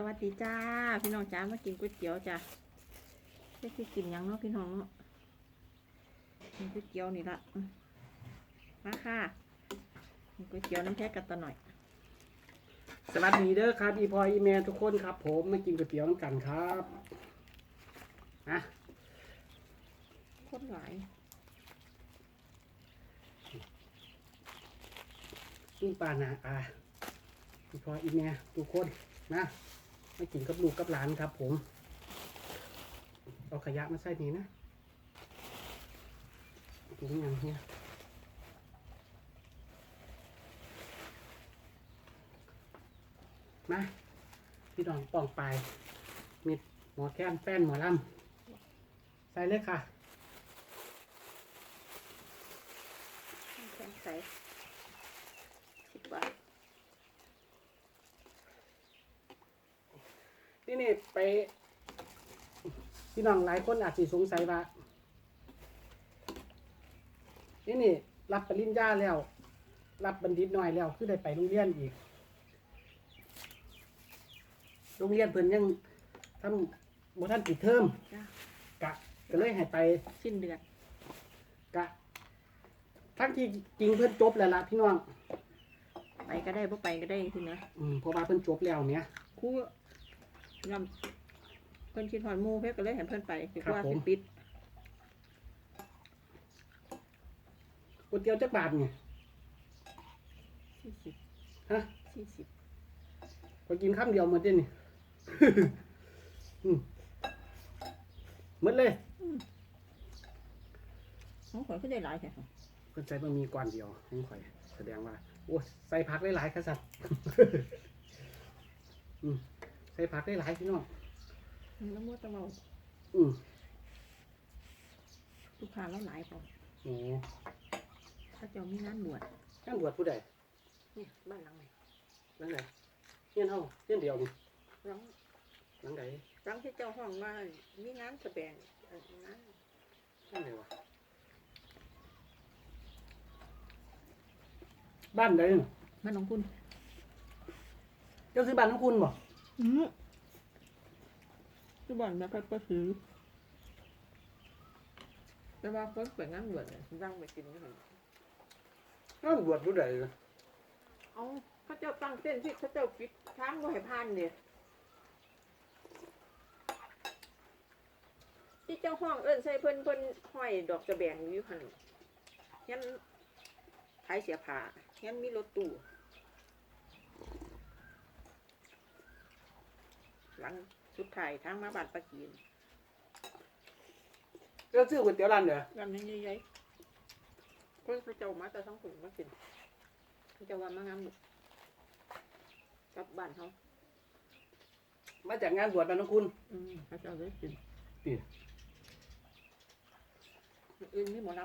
สวัสดีจ้า พี่น้องจ้ามากินก๋วยเตี๋ยวจ้ะเรียกที่กินหยังเนาะพี่น้องเนาะกินก๋วยเตี๋ยวนี่ละอืมมาค่ะกินก๋วยเตี๋ยวน้ำแท้กันตะหน่อย สวัสดีเด้อครับ อีพออีแม่ทุกคนครับ ผมมากินก๋วยเตี๋ยวน้ำกันครับนะโคตรหลายลุงปานาอาอีพออีแม่ทุกคนนะ ไมากินกับลูกกับหลานครับ ผม เอาขยะมาใส่นี่นะถุงอย่างเนี้ยมาพี่น้องป่องไปายมีหมอแค้นแป้นหมอลำใส่เลยค่ะแข็งใสสิบบาท นี่นี่ไปพี่น้องหลายคนอาจจะสงสัยว่านี่นี่รับปริญญาแล้ว รับบัณฑิตน้อยแล้วคือได้ไปโรงเรียนอีก โรงเรียนเพิ่นยังทำบ่ท่านปิดเทอมจ้ากะก็เลยให้ไป สิ้นเดือนกะทั้งที่จริงเพิ่นจบแล้วล่ะพี่น้อง ไปก็ได้บ่ไปก็ได้ทีนะอืมเพราะว่าเพิ่นจบแล้วเนี่ยครู่ นำเพิ่นคิดหอนหมูเพิ่นก็เลยเห็นเพิ่นไปถือครับว่าผมสิปิดก๋วยเตี๋ยวจักบาทเนี่ยสี่สิบฮะสี่สิบพอกินข้ามเดียวหมดเด้นี่ อืมหมดเลยของข่อยก็ได้หลายแท้เพิ่นใส่บะหมี่ก้อนเดียวของข่อย แสดงว่า โอ้ยใส่ผักหลายๆครับสัตว์ อืมใส่ผักหลายๆพี่น้องแล้วมัวแตะเมาอืมลูกค้าเราหลายพอโอ้ถ้าเจ้ามีงานบวชงานบวชผู้ใดเนี่ยบ้านหลังไหนหลังไหนเฮียนเฮาเฮียนเดียวนี่หลังหลังไหนหลังที่เจ้าห้องว่ามีงานแสดงเอ่องานหลังไหนวะบ้านใดน่ะบ้านของคุณ เจ้าซื้อบ้านของคุณบ่ อืมคือบ่อนแบบก็ซื้อแต่ว่าคนเปิดงานบวชเนี่ยร่างไปกินนี่เหรองานบวชผู้ใดเอาเขาเจ้าตั้งเส้นที่เขาเจ้าปิดทางบ่ให้ผ่านเนี่ยที่เจ้าห้องเอิ้นใส่เพิ่นเพิ่นห้อยดอกกระแบงอยู่หั่นยันขายเสียผ้ายันมีรถตู้ หลังสุดท้ายทางมาบ้านปะกีนเจ้าซื้อก๋วยเตี๋ยวร้านเด้อร้านนี้ใหญ่ๆคนเขาเจ้ามาแต่ท้องถุงมากินเขาเจ้าว่ามางามบุกกลับบ้านเขามาจากงานบวชบ้านของคุณอืมเขาเจ้าได้กินติอื่นไม่หมอล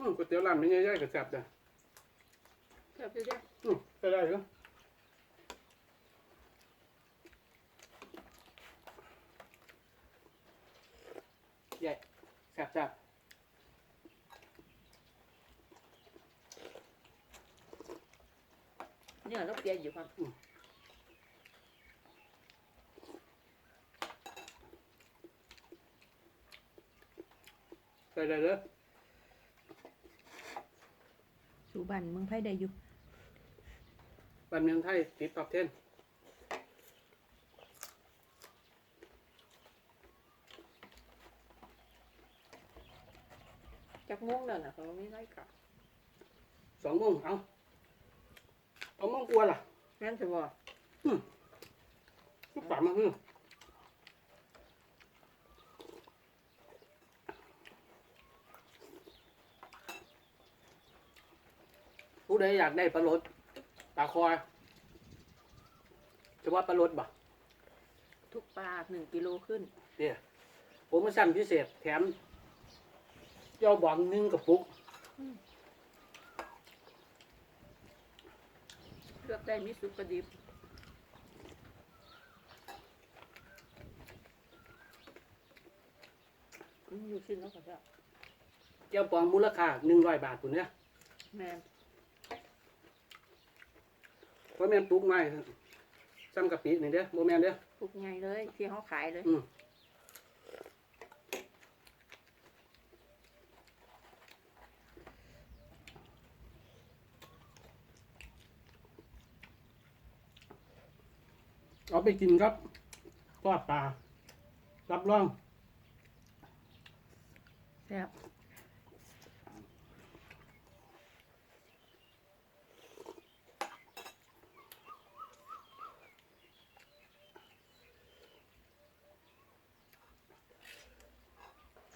อืมก๋วยเตี๋ยวร้านมันใหญ่ๆก็แซ่บเด้อำเพื่อพี่เด้ออืมใช้ได้เหรอใหญ่แซ่บจัดเนี่ยเราเปลี่ยนอยู่ครับใส่ได้เหรอ สู่บ้านเมืองไทยได้อยู่บ้านเมืองไทยติดตอบเทนจากม่วงเดินอะเขาไม่ได้กลับสองโมงเอาเอาโมงกลัวาล่ะงั้นถือว่าก็ป่ามาฮึ ผู้ใดอยากได้ปลาลดปลาคอยจะว่าปลาลดบ่ทุกปลาหนึ่งกิโลขึ้น เนี่ยโปรโมชั่นพิเศษแถมเจ้าบองหนึ่งกระปุกอืมลือกได้มีสุกกระดิบอืมอยู่ชิ้นแล้วก็จะเจ้าปองมูลค่าหนึ่งร้อยบาทคุณเนี่ยแม่นเพราะ แม่นปลูกไม้ซ้ำกะปินี่เด้อโมแม่นเด้อ ปลูกใหญ่เลยที่เขาขายเลย อืม เอาไปกินครับทอดปลา รับรอง แซ่บ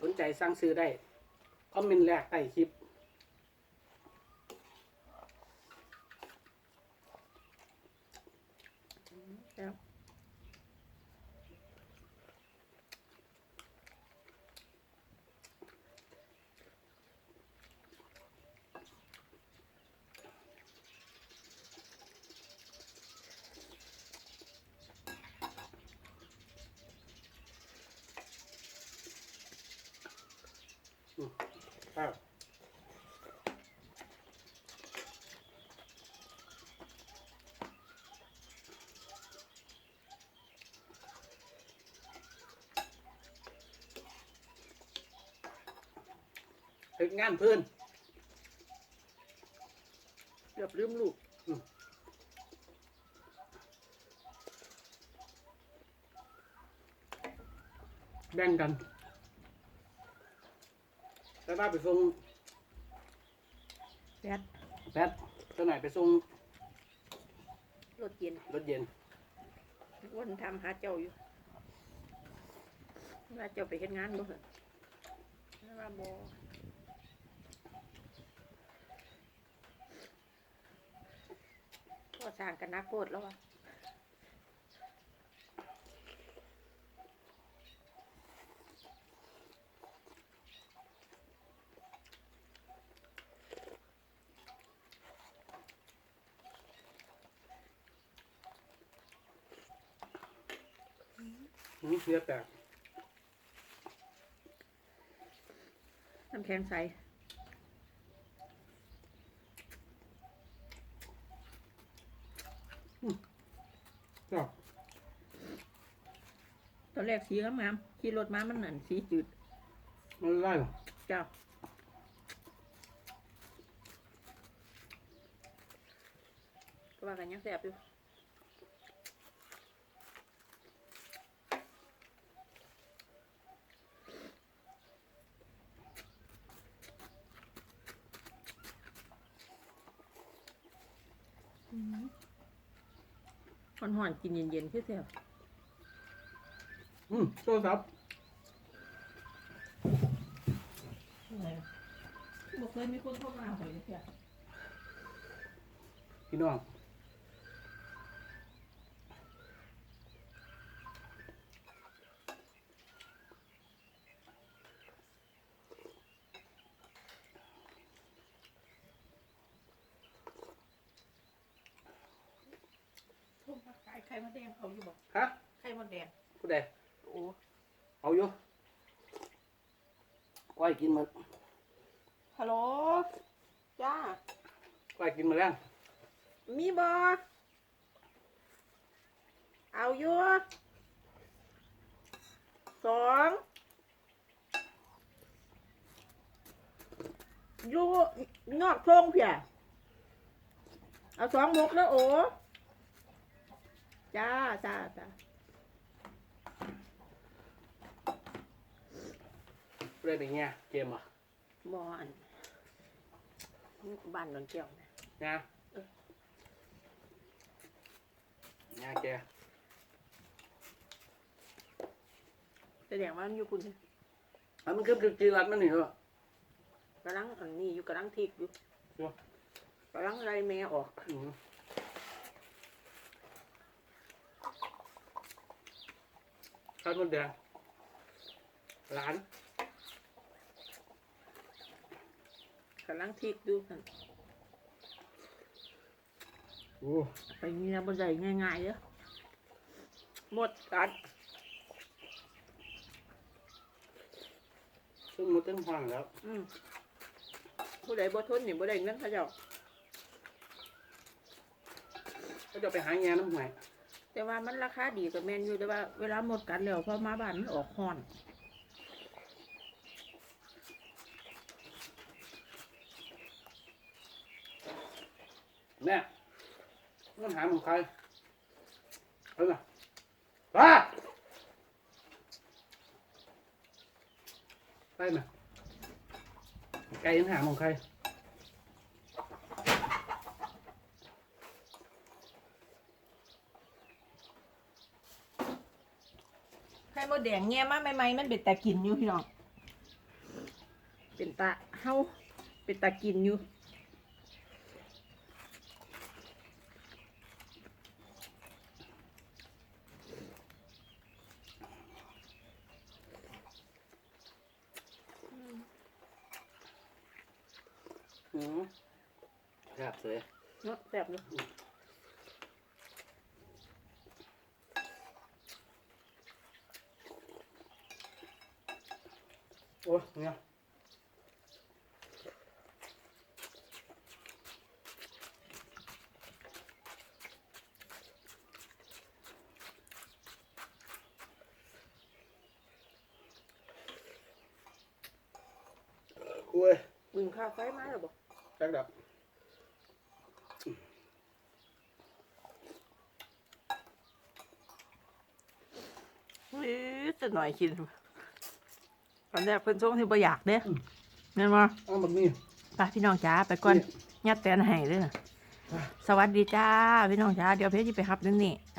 สนใจสั่งซื้อได้คอมเมนต์แรกใต้คลิป แซ่บ ครับเฮ็ดงานเพื่อนเกือบลืมลูกแบ่งกัน แต่ว่าไปส่งแซ่บแพทเจ้าไหนไปส่งรสเย็นรถเย็นวันทำหาเจ้าอยู่ว่าเจ้าไปเฮ็ดงานบ่เหรอว่าบ่พ่อสร้างกันนักโพดแล้ววะ มเนื้อแตกน้ำแข็งใสก็ตอนแรกสีงามๆขี่รถมามันนั่นสีจืดมันไล่หรอเจ้าก็ว่ากันยังแสบอยู่ หอนๆกินเย็นๆคือแสบอืมโทรศัพท์บอกเคยมีคนโทรมาหอยเสียพี่น้อง ขายไข่มดแดงเอาอยู่บอกฮะไข่มดแดงผู้ใดโอ้เอาอยู่ก้อยกินมาฮัลโหลจ้าก้อยกินมาแล้วมีบอเอาอยู่สองอยู่นอกทงเพียเอาสองหมกแล้วโอ้ จ้าจ้าจ้าผู้ใดเป็นไงเกมอะบอนบ้านนนเกี่ยวนะนะงาแกแสดงว่ามันอยู่คุณอะมันคือคือจีรัดมันนี่เหรอกำลังอันนี้อยู่กำลังทิกอยู่เนาะกำลังไล่แม่ออก อืม ข้าวมันแดงหลานกำลังทิกอยู่นั่นอ้ไปนี่นะบนใดง่ายๆเด้อหมดกันซึ่งมันเต็มห้องแล้ว อืมผู้ใดบ่ทนนี่บ่ได้เงินเขาเจ้าก็จะไปหาแง่น้ำหวย แต่ว่ามันราคาดีกับแมนอยู่แต่ว่าเวลาหมดกันแล้วพอมาบ้านมันออกฮ้อนแม่ต้องหาของใครเฮ้ยมาป้าไปมาไก่ยังหาของใคร มดแดงแง่มาใหม่ๆมันเป็นตากินอยู่พี่น้องเป็นตาเฮาเป็นตากินอยู่ อืมครับเลย เนาะแซ่บอยู่ โอ้ยเนี่ยโอ้ยบึงข้าวไฟมาแล้วบ่จักดับนี่จะหน่อยกิน ตอนแรกเพิ่นส่งที่บ่อยากเด้แม่นบ่เอาแบบนี้ ไปพี่น้องจ๋าไปก่อนยัดแตนให้เด้อสวัสดีจ้าพี่น้องจ๋าเดี๋ยวเพชรสิไปรับนั่นนี่ไ